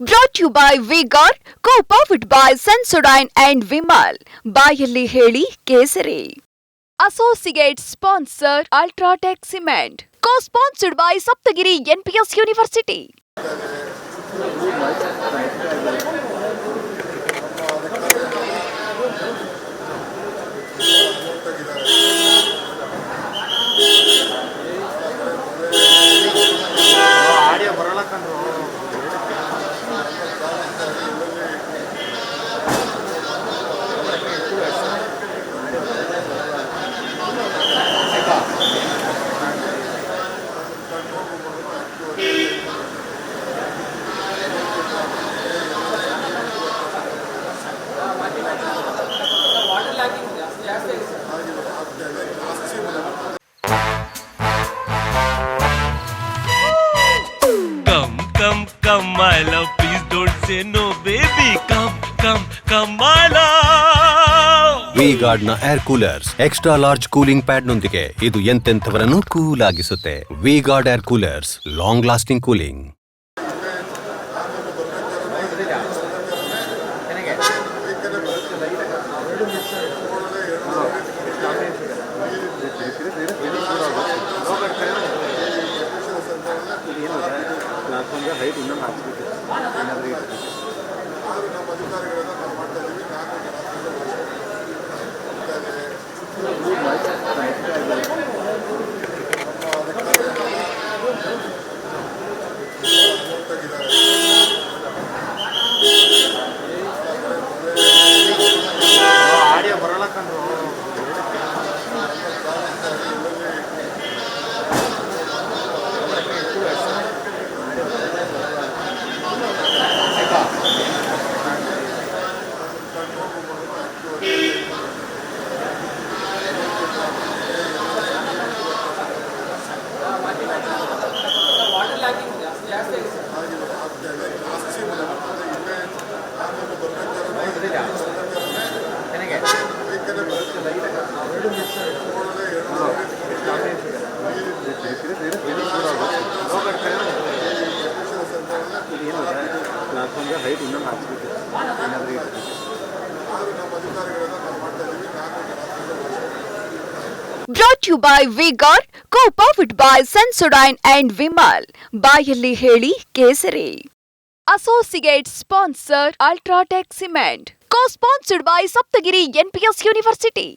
Brought you by V Guard co powered by Sensodyne and Vimal ಬಾಯಲ್ಲಿ ಹೇಳಿ ಕೇಸರಿ. Associate sponsor UltraTech cement co sponsored by Saptagiri NPS university Come, come, my love. Please don't say no, baby. Come, come, come, my love. V air coolers extra large cooling pad ನೊಂದಿಗೆ ಇದು ಎಂತೆಂಥವರನ್ನು cool ಆಗಿಸುತ್ತೆ V guard air coolers long lasting cooling ನಾಲ್ಕೊಂದು height ಇನ್ನೊಂದು ಹಾಕ್ಸ್ಬಿಟ್ಟು ಏನಾದರೂ ನಾಲ್ಕೊಂದು height ಇನ್ನೊಂದು ಹಾಕ್ಸ್ಬಿಟ್ಟು ಏನಾದರೂ ಇರ್ತೀವಿ brought you by V Guard co powered by Sensodyne and Vimal ಬಾಯಲ್ಲಿ ಹೇಳಿ ಕೇಸರಿ. Associate sponsor UltraTech cement co sponsored by Saptagiri NPS university